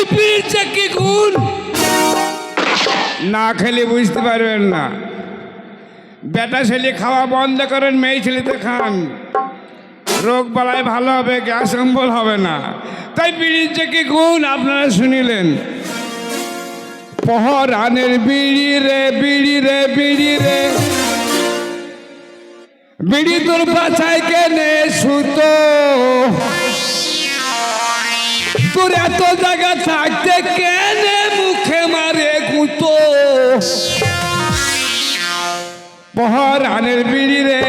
এই পীর যে কি গুণ? না খেলে বুঝতে পারবেন না। বেটা ছেলে খাওয়া বন্ধ করেন, মেয়ে ছেলেতে খান। রোগ বালায় ভালো হবে, গ্যাস অম্বল হবে না। তাই বিড়ির যে কি গুণ, আপনারা শুনিলেন। পহরানের বিড়ি রে বিড়ি রে বিড়ি রে। বিড়ি তোর বাছাই কেনে সুতো। তোর এত জায়গা থাকতে কেনে মুখে মারে গুতো? পহরানের বিড়ি রে।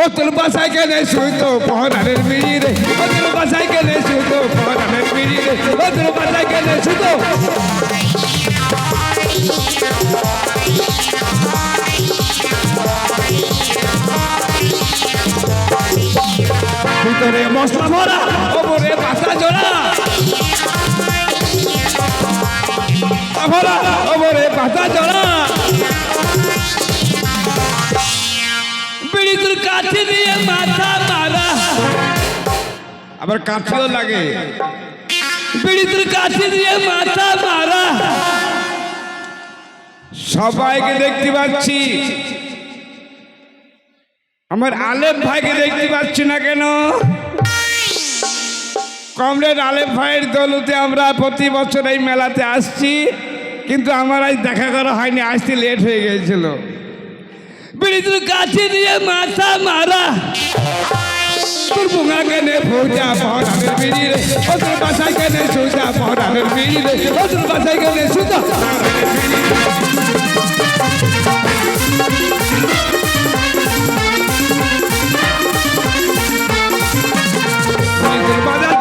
ও তোর বাসায় কেনে শুতো পহরানের বিড়ি রে? ও তোর বাসায় কেনে শুতো পহরানের বিড়ি রে? ও তোর বাসায় কেনে শুতো ভিতরে মশলা ভরা। ওপরে পাতা জোড়া। কাছে দিয়ে মাথা মারা। আবার কাঠও লাগে। বিড়ি তোর কাছে দিয়ে মাথা মারা। সবাইকে দেখতে পাচ্ছি। আমার আলেম ভাইকে দেখতে পাচ্ছি না কেন? কমরেড আলেম ভাইয়ের দলতে আমরা প্রতি বছর এই মেলাতে আসছি, কিন্তু আমার আজ দেখা করা হয়নি আসতে লেট হয়ে গিয়েছিল। বিড়ি তোর কাছে দিয়ে মাথা মারা। তোর কেনে।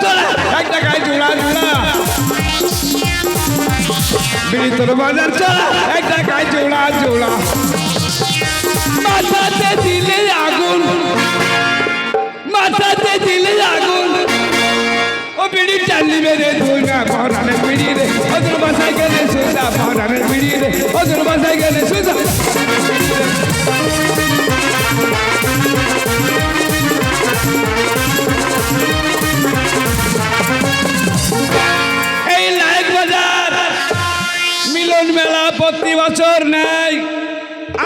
বিড়ির বাজার চলা এক টাকায় জোড়া জোড়া বিড়ি তোর বাজার চলা এক টাকায় জোড়া জোড়া মাথাতে দিলে আগুন মাথাতে দিলে আগুন ও বিড়ি চালি মেরে ধুনা পহরানের বিড়ি রে ও তোর বাসায় গেলে সুজা পহরানের বিড়ি রে ও তোর বাসায় গেলে সুজা বছর নেয়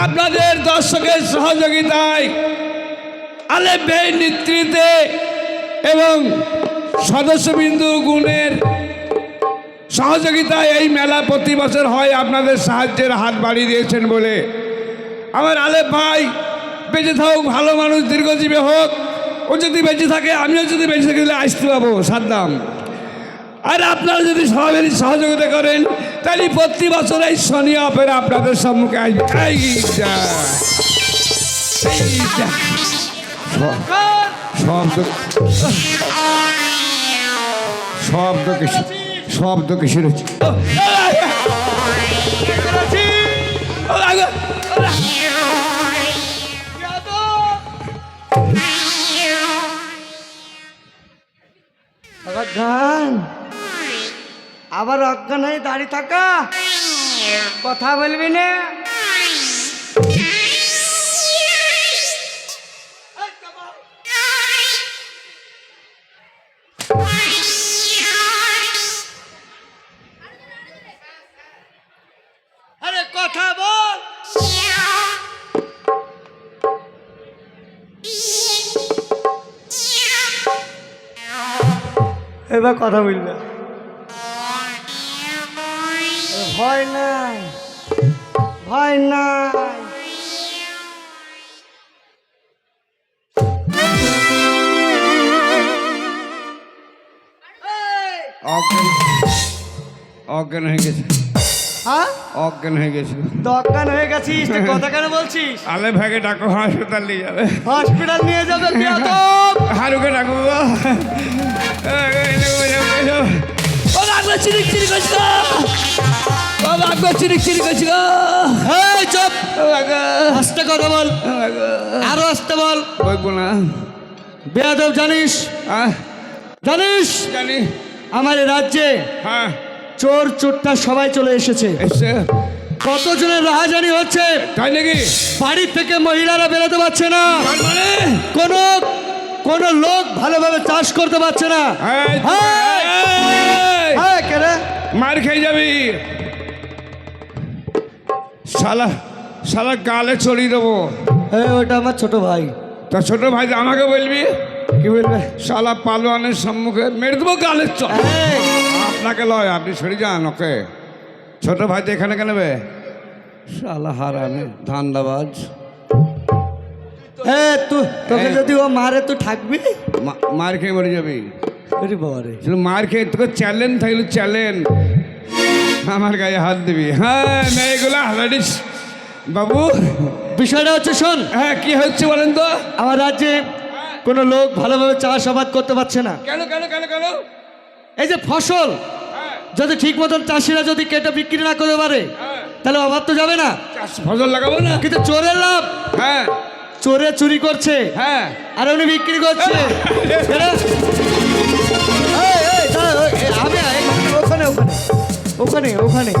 আপনাদের দর্শকের সহযোগিতায় আলেম ভাইয়ের নেতৃত্বে এবং সদস্যবিন্দু গুণের সহযোগিতায় এই মেলা প্রতি বছর হয়, আপনাদের সাহায্যের হাত বাড়িয়ে দিয়েছেন বলে। আমার আলেপ ভাই, বেঁচে থাকুক, ভালো মানুষ, দীর্ঘজীবী হোক। ও যদি বেঁচে থাকে, আমিও যদি বেঁচে থাকি, তাহলে আসতে পাবো, সাদ্দাম। আর আপনারা যদি সবাই সহযোগিতা করেন, তাহলে প্রতি বছর এই শনি অপেরা আপনাদের সম্মুখে শব্দ শব্দ কিসের অজ্ঞান আবার অজ্ঞান হয়ে দাঁড়িয়ে থাকা? কথা বলবি না? এবার কথা বলবে ভয় নাই ভয় নাই অজ্ঞান হয়ে গেছে হ্যাঁ অজ্ঞান হয়ে গেছে দোকান হয়ে গেছিস তুই কথা কেন বলছিস আলে ভাগে ডাকো হাসপাতাল নিয়ে যাবে হসপিটাল নিয়ে যাবে বেয়াদব। হারুকে ডাকো। ও বাবা চিরিক চিরিক করছি গো ও বাবা চিরিক চিরিক করছি গো এই চুপ আস্তে কথা বল। আরও আস্তে বল। বলব না। বেয়াদব জানিস? জানিস? জানি। আমার রাজ্যে হ্যাঁ। চোর চোরটা সবাই চলে এসেছে। কতজনের রাহাজানি হচ্ছে? তাই নাকি? বাড়ির থেকে মহিলারা বেরোতে পারছে না। তার মানে? কোন কোন কোনো লোক ভালোভাবে চাষ করতে পারছে না। মার খেয়ে যাবি। শালা শালা গালে চড়িয়ে দেবো। হ্যাঁ ওটা আমার ছোট ভাই। তা ছোট ভাই আমাকে বলবি? কি বলবে? শালা পালোয়ানের সম্মুখে মেরে দেবো গালের এই, আপনাকে লয় আপনি সরে যান ওকে। ছোট ভাই তো এখানে কেন বে শালা হারামে ধান্দাবাজ। এ, তু তোকে যদি ও মারে তুই থাকবি? মার খেয়ে মরে যাবি। বাবা রে মার খেয়ে তোকে চ্যালেঞ্জ থাকলে চ্যালেঞ্জ আমার গায়ে হাত দিবি। হ্যাঁ মেয়েগুলা হালাডিস বাবু? বিষয়টা হচ্ছে শোন। হ্যাঁ কি হচ্ছে বলেন তো? আমার রাজ্যে কোনো লোক ভালোভাবে চাষাবাদ করতে পারছে না। কেন কেন কেন কেন? এই যে ফসল যদি ঠিক মতন চাষিরা যদি কেটে বিক্রি না করতে পারে হ্যাঁ। তাহলে অভাব তো যাবে না। ফসল লাগাবো না। কিন্তু চোরের লাভ। হ্যাঁ। চোরে চুরি করছে। হ্যাঁ। আর উনি বিক্রি করছে। ওখানে।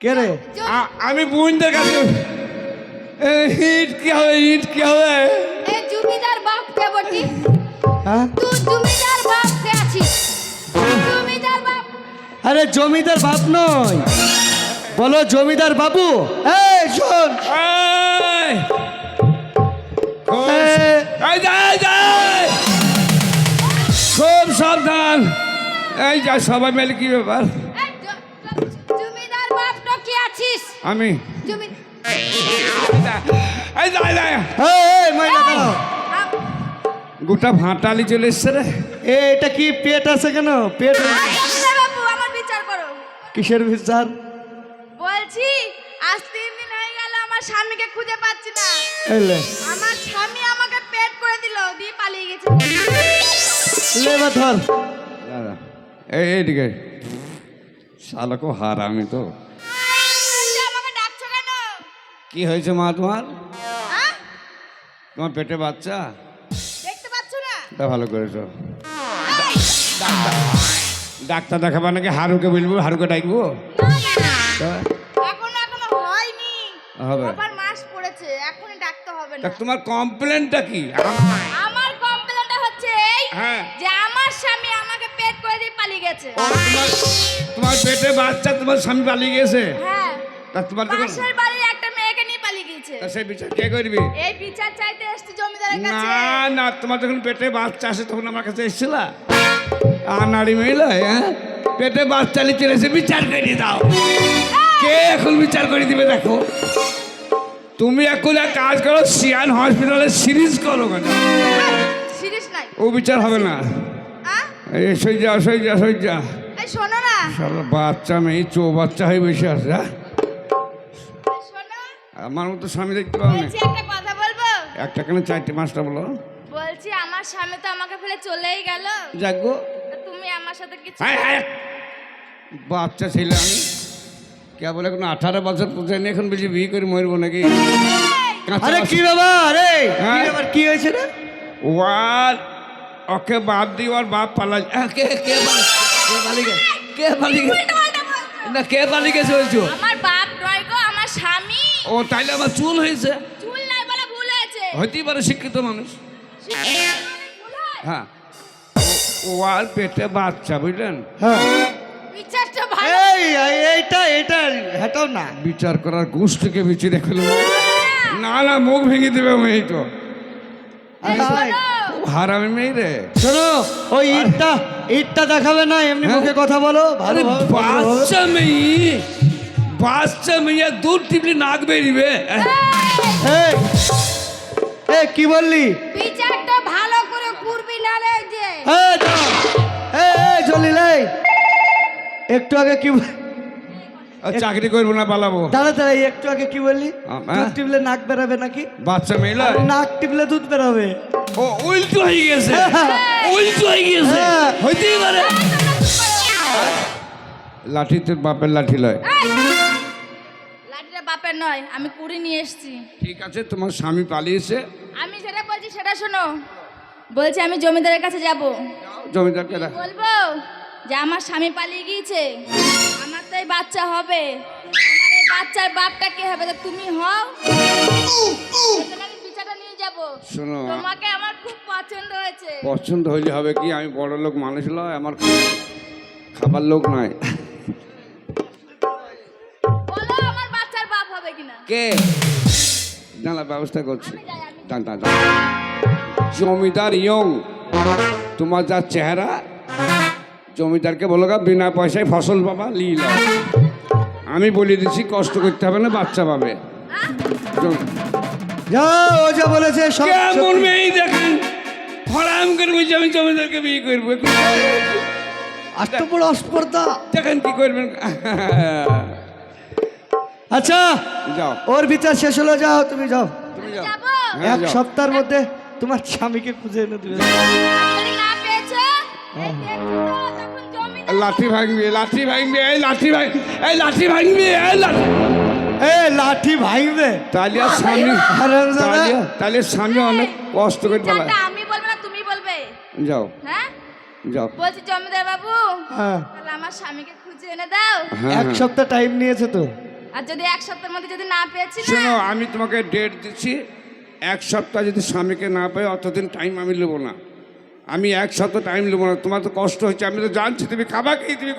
কে রে? আমি কাছে ইট কি হবে ইট কি হবে? এ জমিদার বাপ কে বটি? হ্যাঁ? তুই জমিদার বাপ কে আছিস? জমিদার বাপ। আরে জমিদার বাপ নয়। বলো জমিদার বাবু? এই শোন। এই যা সবাই মিলে কি ব্যাপার? জমিদার বাপ তো কে আছিস? আমি? জমি এই যা, এই এই, এই, মহিলা দাঁড়াও। গোটা ভাটালি চলে এসছে রে। এ, এটা কি পেট আছে কেন? পেট বাবু আমার বিচার করো। কিসের বিচার? বলছি আজ তিন দিন হয়ে গেল আমার স্বামীকে খুঁজে পাচ্ছি না। এলে আমার স্বামী আমাকে পেট করে দিল দিয়ে পালিয়ে গেছে। লেবা ধর। দাঁড়া। এই এইদিকে শালাকো হার আমি তো কি হয়েছে মা তোমার? হ্যাঁ? তোমার পেটে বাচ্চা? দেখতে পাচ্ছ না? তা ভালো করেছ। ডাক্তার দেখাবা নাকি হারুকে বলব হারুকে ডাকবো? হবে। মাস পড়েছে এখনই ডাকতে হবে না। তোমার কমপ্লেনটা কি? আমার কমপ্লেনটা হচ্ছে এই হ্যাঁ। যে আমার স্বামী দিয়ে পালিয়ে গেছে। তোমার তোমার পেটে বাচ্চা তোমার স্বামী পালিয়ে গেছে? হ্যাঁ। তা তোমার পাশের বাড়ির একটা মেয়েকে নিয়ে পালিয়ে গিয়েছে। তা সেই বিচার কে করবি? এই বিচার চাইতে এসছি জমিদারের না কাছে। না তোমার যখন পেটে বাচ্চা আসে তখন আমার কাছে এসেছিলা। আর নারী মহিলা হ্যাঁ? পেটে বাচ্চা নিয়ে চলে এসে বিচার করে দাও। কে এখন বিচার করে দিবে দেখো? তুমি এখন এক কাজ করো সিয়ান হসপিটালে সিরিজ করো কেন? সিরিয়াস নাই। ও বিচার হবে না? এই সই যা সই যা সই যা। এই শোনো না। বাচ্চা মেয়ে চো বাচ্চা হয়ে বেশি আছে হ্যাঁ? শোনো। আমার মতো স্বামী দেখতে পাবো না? একটা কথা বলব? একটা কেন চারটে মাসটা বলো? বলছি আমার স্বামী তো আমাকে ফেলে চলেই গেল। যাক গো। তুমি আমার সাথে কিছু বাচ্চা ছেলে আমি। কে বলে এখন আঠারো বছর পৌঁছায়নি এখন বলছি বিয়ে করে মরবো নাকি? আরে কি কি হ্যাঁ? ব্যাপার? কি হয়েছে রে? ওয়ার ওকে বাদ দিই ওর বাপ পালা কে কে কে পালিয়ে কে পালিয়ে বলছো। না কে পালিয়ে গেছে বলছো? আমার বাপ নয় গো আমার স্বামী। ও তাইলে আমার চুল হয়েছে? চুল নাই বলে ভুল হয়েছে। হইতেই পারে শিক্ষিত মানুষ। হ্যাঁ। ও আর পেটে বাচ্চা বুঝলেন? হ্যাঁ। বিচারটা ভালো। এই এই- এইটা এটা হেটাও না। বিচার করার গোষ্ঠীকে বিচি রেখে না। না মুখ ভেঙে দেবে মেয়ে তো। হারামি মেয়ে রে। শোনো ওই ইটটা ইটটা দেখাবে না এমনি হ্যাঁ? মুখে কথা বলো আরে ভালো বাচ্চা মেয়ে বাচ্চা মেয়ে দূর টিপলি নাক বেরিবে। এই এই কি বললি? বিচারটা ভালো করে করবি না রে যে জলিল এই একটু আগে কি চাকরি করব না পালাবো। দাঁড়া দাঁড়া একটু আগে কি বললি? দুধ হ্যাঁ? টিপলে নাক বেরাবে নাকি? বাচ্চা মেয়ে আরে নাক টিপলে দুধ বেরাবে। ও উল্টো হয়ে গেছে। উল্টো হয়ে গেছে। হ্যাঁ। হইতেই পারে। লাঠি তোর বাপের লাঠি লয়! লাঠিটা বাপের নয় আমি কুড়ি নিয়ে এসেছি। ঠিক আছে তোমার স্বামী পালিয়েছে। আমি যেটা বলছি সেটা শোনো। বলছি আমি জমিদারের কাছে যাব। জমিদারকে দেখ বলব? যে আমার স্বামী পালিয়ে গিয়েছে আমার তো এই বাচ্চা হবে। আমার এই বাচ্চার বাপটা কে হবে? তুমি হও। আমি শোনো। তোমাকে আমার খুব পছন্দ হয়েছে। পছন্দ হইলে হবে কি? আমি বড় লোক মানুষ নয় আমার খাবার লোক নয় বলো আমার বাচ্চার বাপ হবে কিনা? কে? জানা ব্যবস্থা করছি। দান দান। জমিদার ইয়ং তোমার যা চেহারা জমিদারকে বলো গা বিনা পয়সায় ফসল পাবা লীলা। আমি বলে দিচ্ছি কষ্ট করতে হবে না বাচ্চা পাবে। যাও ও যা বলেছে সব কেমন সত্যি। মেয়ে দেখেন? হরাম করে বলছি আমি জমিদারকে বিয়ে করব। এত বড় অস্পর্ধা। দেখেন কি করবেন। আচ্ছা যাও। ওর বিচার শেষ হলো যাও তুমি যাও। তুমি যাও। হ্যাঁ, এক। সপ্তাহের মধ্যে তোমার স্বামীকে খুঁজে এনে দিবে। লাঠি ভাঙবি লাঠি ভাঙবি এই লাঠি ভাঙ এই লাঠি ভাঙবি এই লাঠি। এ লাঠি ভাঙবে। তাহলে আর স্বামী তাহলে স্বামী অনেক কষ্ট করে পালা আমি বলব না তুমি বলবে। যাও। হ্যাঁ? যাও। বলছি জমিদার বাবু হ্যাঁ। তাহলে আমার স্বামীকে খুঁজে এনে দাও। হ্যাঁ এক হ্যাঁ। সপ্তাহ টাইম নিয়েছে তো। আর যদি এক সপ্তাহের মধ্যে যদি না পেয়েছি না? শোনো আমি তোমাকে ডেট দিচ্ছি। এক সপ্তাহ যদি স্বামীকে না পাই অতদিন টাইম আমি নেব না। আমি এক সপ্তাহ টাইম নেব না। তোমার তো কষ্ট হচ্ছে, আমি তো জানছি, তুমি খাবার খেয়ে তুমি